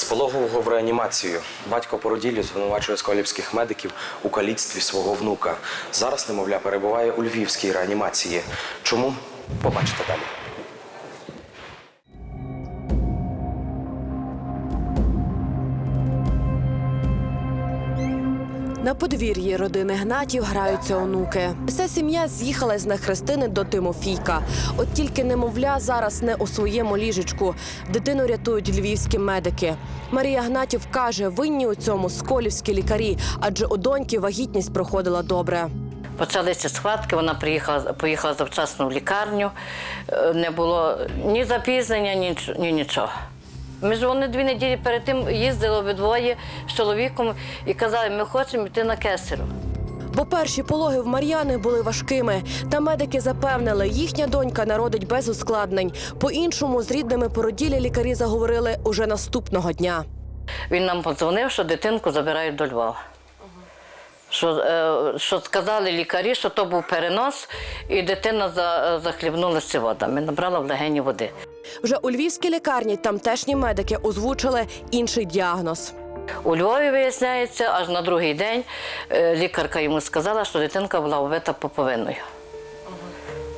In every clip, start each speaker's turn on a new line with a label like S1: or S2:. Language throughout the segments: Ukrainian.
S1: З пологового в реанімацію батько породіллю звинувачує сколівських медиків у каліцтві свого внука. Зараз немовля перебуває у львівській реанімації. Чому? Побачите далі.
S2: На подвір'ї родини Гнатів граються онуки. Вся сім'я з'їхалась на хрестини до Тимофійка. От тільки немовля зараз не у своєму ліжечку. Дитину рятують львівські медики. Марія Гнатів каже, винні у цьому сколівські лікарі, адже у доньки вагітність проходила добре.
S3: Почалися схватки, вона приїхала, поїхала завчасно в лікарню. Е, Не було ні запізнення, ні, ні нічого. Ми ж вони дві неділі перед тим їздили обидвоє з чоловіком і казали, ми хочемо йти на кесарю.
S2: Бо перші пологи в Мар'яни були важкими. Та медики запевнили, їхня донька народить без ускладнень. По-іншому з рідними породілля лікарі заговорили уже наступного дня.
S3: Він нам подзвонив, що дитинку забирають до Львова. Що, е, що сказали лікарі, що то був перенос, і дитина за, е, захлібнулася водами, набрала в легені води.
S2: Вже у львівській лікарні тамтешні медики озвучили інший діагноз.
S3: У Львові виясняється, аж на другий день е, лікарка йому сказала, що дитинка була вбита поповиною.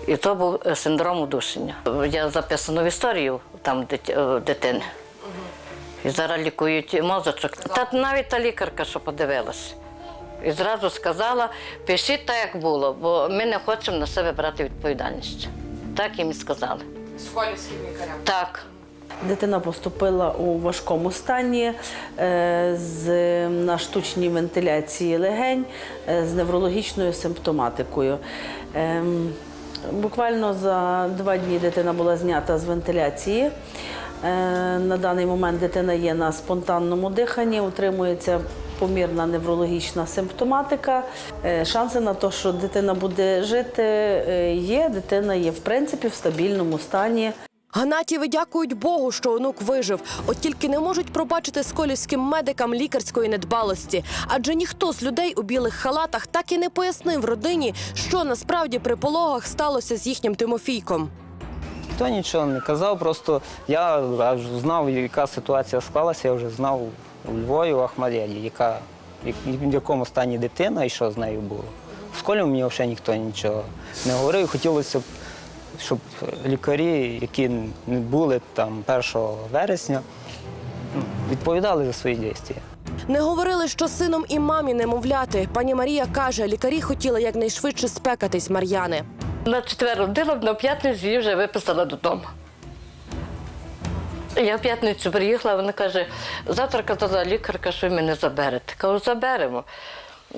S3: І то був е, синдром удушення. Я записано в історію там е, дитини. І зараз лікують мозочок. Та навіть та лікарка, що подивилася. І зразу сказала, пишіть так, як було, бо ми не хочемо на себе брати відповідальність. Так їм і сказали.
S2: Сколівським лікарям.
S3: Так.
S4: Дитина поступила у важкому стані е, з, на штучній вентиляції легень е, з неврологічною симптоматикою. Ем, Буквально за два дні дитина була знята з вентиляції. Е, На даний момент дитина є на спонтанному диханні, утримується помірна неврологічна симптоматика. Е, Шанси на те, що дитина буде жити, е, є. Дитина є в принципі в стабільному стані.
S2: Гнатіви дякують Богу, що онук вижив. От тільки не можуть пробачити сколівським медикам лікарської недбалості. Адже ніхто з людей у білих халатах так і не пояснив родині, що насправді при пологах сталося з їхнім Тимофійком.
S5: Ніхто нічого не казав, просто я знав, яка ситуація склалася, я вже знав у Львові, в Ахмадєді, яка, в якому стані дитина і що з нею було. В школі мені взагалі ніхто нічого не говорив. Хотілося б, щоб лікарі, які не були там 1 вересня, відповідали за свої дії.
S2: Не говорили, що сином і мамі немовляти. Пані Марія каже, лікарі хотіли якнайшвидше спекатись Мар'яни.
S3: На четвер родила, на п'ятницю її вже виписала додому. Я в п'ятницю приїхала, вона каже, завтра казала лікарка, що ви мене заберете. Кажу, заберемо.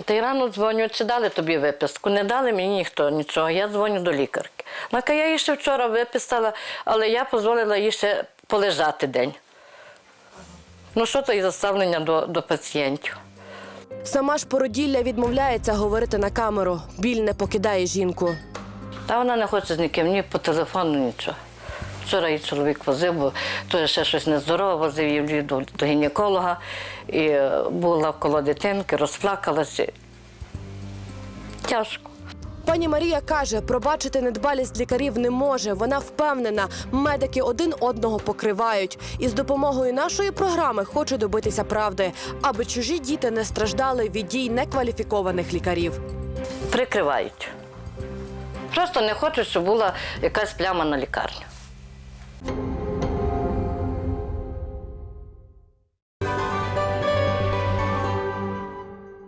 S3: Та й рано дзвоню, чи дали тобі виписку? Не дали мені ніхто нічого. Я дзвоню до лікарки. Вона я її ще вчора виписала, але я дозволила їй ще полежати день. Ну, що то і заставлення до, до пацієнтів?
S2: Сама ж породілля відмовляється говорити на камеру. Біль не покидає жінку.
S3: Та вона не хоче з ніким, ні по телефону, нічого. Вчора її чоловік возив, бо теж ще щось нездорове, возив її до, до гінеколога. І е, була коло дитинки, розплакалася. Тяжко.
S2: Пані Марія каже, пробачити недбалість лікарів не може. Вона впевнена, медики один одного покривають. І з допомогою нашої програми хоче добитися правди, аби чужі діти не страждали від дій некваліфікованих лікарів.
S3: Прикривають. Просто не хочу, щоб була якась пляма на лікарню.